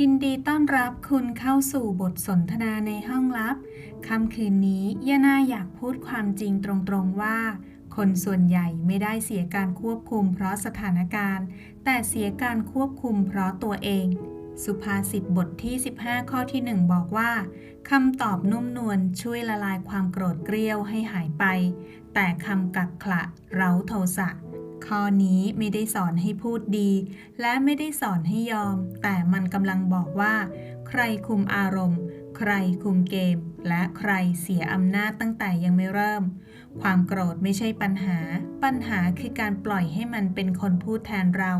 ยินดีต้อนรับคุณเข้าสู่บทสนทนาในห้องลับ ค่ำคืนนี้ย่านาอยากพูดความจริงตรงๆว่า คนส่วนใหญ่ไม่ได้เสียการควบคุมเพราะสถานการณ์ แต่เสียการควบคุมเพราะตัวเอง สุภาษิตบทที่ 15 ข้อที่ 1 บอกว่าคำตอบนุ่มนวลช่วยละลายความโกรธเกรี้ยวให้หายไป แต่คำกักขระเร้าโทสะ ข้อนี้ไม่ได้สอนให้พูดดี และไม่ได้สอนให้ยอม แต่มันกำลังบอกว่า ใครคุมอารมณ์ ใครคุมเกม และใครเสียอำนาจตั้งแต่ยังไม่เริ่ม ความโกรธไม่ใช่ปัญหา ปัญหาคือการปล่อยให้มันเป็นคนพูดแทนเรา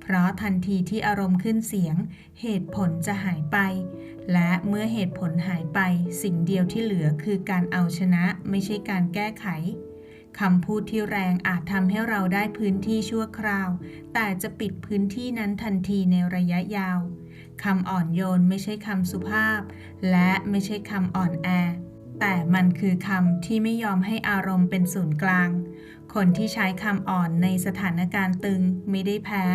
เพราะทันทีที่อารมณ์ขึ้นเสียง เหตุผลจะหายไป และเมื่อเหตุผลหายไป สิ่งเดียวที่เหลือคือการเอาชนะ ไม่ใช่การแก้ไข คำพูดที่แรงอาจทำให้เราได้พื้นที่ชั่วคราว แต่จะปิดพื้นที่นั้นทันทีในระยะยาวคำอ่อนโยนไม่ใช่คำสุภาพ และไม่ใช่คำอ่อนแอ แต่มันคือคำที่ไม่ยอมให้อารมณ์เป็นศูนย์กลาง คนที่ใช้คำอ่อนในสถานการณ์ตึงไม่ได้แพ้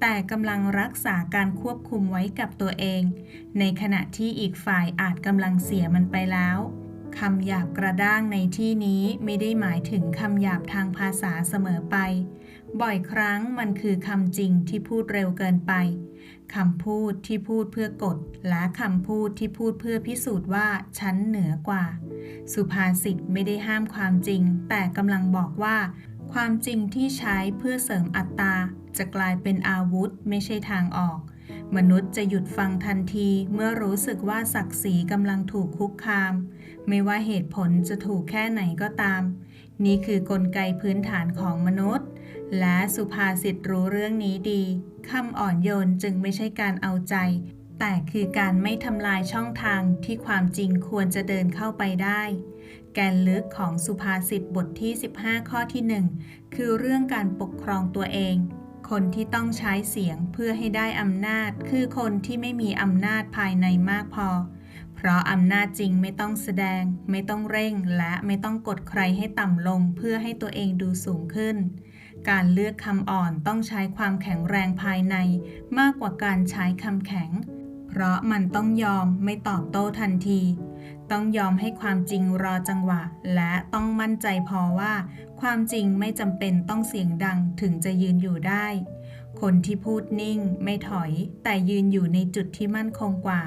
แต่กำลังรักษาการควบคุมไว้กับตัวเอง ในขณะที่อีกฝ่ายอาจกำลังเสียมันไปแล้ว คำหยาบกระด้างในที่นี้ไม่ได้หมายถึงคำหยาบทางภาษาเสมอไป บ่อยครั้งมันคือคำจริงที่พูดเร็วเกินไป คำพูดที่พูดเพื่อกด และคำพูดที่พูดเพื่อพิสูจน์ว่าฉันเหนือกว่า สุภาษิตไม่ได้ห้ามความจริง แต่กำลังบอกว่า ความจริงที่ใช้เพื่อเสริมอัตตาจะกลายเป็นอาวุธไม่ใช่ทางออก มนุษย์จะหยุดฟังทันทีเมื่อรู้สึกว่าศักดิ์ศรีกำลังถูกคุกคาม ไม่ว่าเหตุผลจะถูกแค่ไหนก็ตาม นี่คือกลไกพื้นฐานของมนุษย์ และสุภาษิตรู้เรื่องนี้ดีคำอ่อนโยนจึงไม่ใช่การเอาใจ แต่คือการไม่ทำลายช่องทางที่ความจริงควรจะเดินเข้าไปได้ แกนลึกของสุภาษิตบทที่ 15 ข้อที่ 1 คือเรื่องการปกครองตัวเอง คนที่ต้องใช้เสียงเพื่อให้ได้อำนาจ คือคนที่ไม่มีอำนาจภายในมากพอ เพราะอำนาจจริงไม่ต้องแสดง ไม่ต้องเร่งและไม่ต้องกดใครให้ต่ำลงเพื่อให้ตัวเองดูสูงขึ้น การเลือกคำอ่อนต้องใช้ความแข็งแรงภายใน มากกว่าการใช้คำแข็ง เพราะมันต้องยอมไม่ตอบโต้ทันที ต้องยอมให้ความจริงรอจังหวะ และต้องมั่นใจพอว่า ความจริงไม่จำเป็นต้องเสียงดังถึงจะยืนอยู่ได้ คนที่พูดนิ่งไม่ถอย แต่ยืนอยู่ในจุดที่มั่นคงกว่า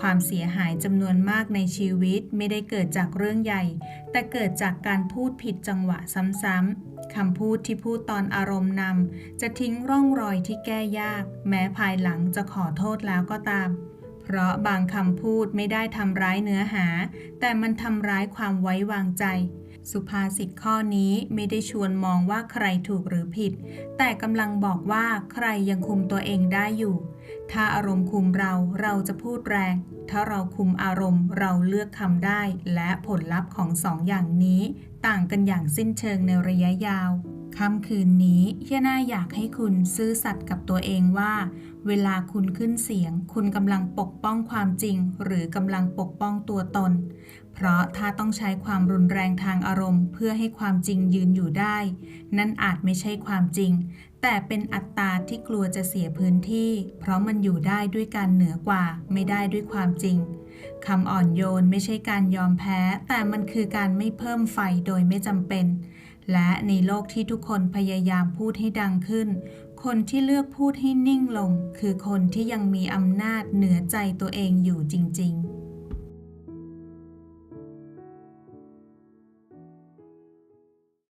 ความเสียหายจำนวนมากในชีวิตไม่ได้เกิดจากเรื่องใหญ่ แต่เกิดจากการพูดผิดจังหวะซ้ำๆคำพูดที่พูดตอนอารมณ์นำจะทิ้งร่องรอยที่แก้ยาก แม้ภายหลังจะขอโทษแล้วก็ตาม เพราะบางคำพูดไม่ได้ทำร้ายเนื้อหา แต่มันทำร้ายความไว้วางใจ สุภาษิตข้อนี้ไม่ได้ชวนมองว่าใครถูกหรือผิด แต่กำลังบอกว่าใครยังคุมตัวเองได้อยู่ ถ้าอารมณ์คุมเราเราจะพูดแรง ถ้าเราคุมอารมณ์เราเลือกคำได้ และผลลัพธ์ของสองอย่างนี้ ต่างกันอย่างสิ้นเชิงในระยะยาว ค่ำคืนนี้ย่าน่าอยากให้คุณซื่อสัตย์กับตัวเองว่า เวลาคุณขึ้นเสียง คุณกำลังปกป้องความจริง หรือกำลังปกป้องตัวตน เพราะถ้าต้องใช้ความรุนแรงทางอารมณ์ เพื่อให้ความจริงยืนอยู่ได้ นั่นอาจไม่ใช่ความจริง แต่เป็นอัตตาที่กลัวจะเสียพื้นที่ เพราะมันอยู่ได้ด้วยการเหนือกว่าไม่ได้ด้วยความจริงคำอ่อนโยนไม่ใช่การยอมแพ้ แต่มันคือการไม่เพิ่มไฟโดยไม่จำเป็น และในโลกที่ทุกคนพยายามพูดให้ดังขึ้น คนที่เลือกพูดให้นิ่งลง คือคนที่ยังมีอำนาจเหนือใจตัวเองอยู่จริง ๆ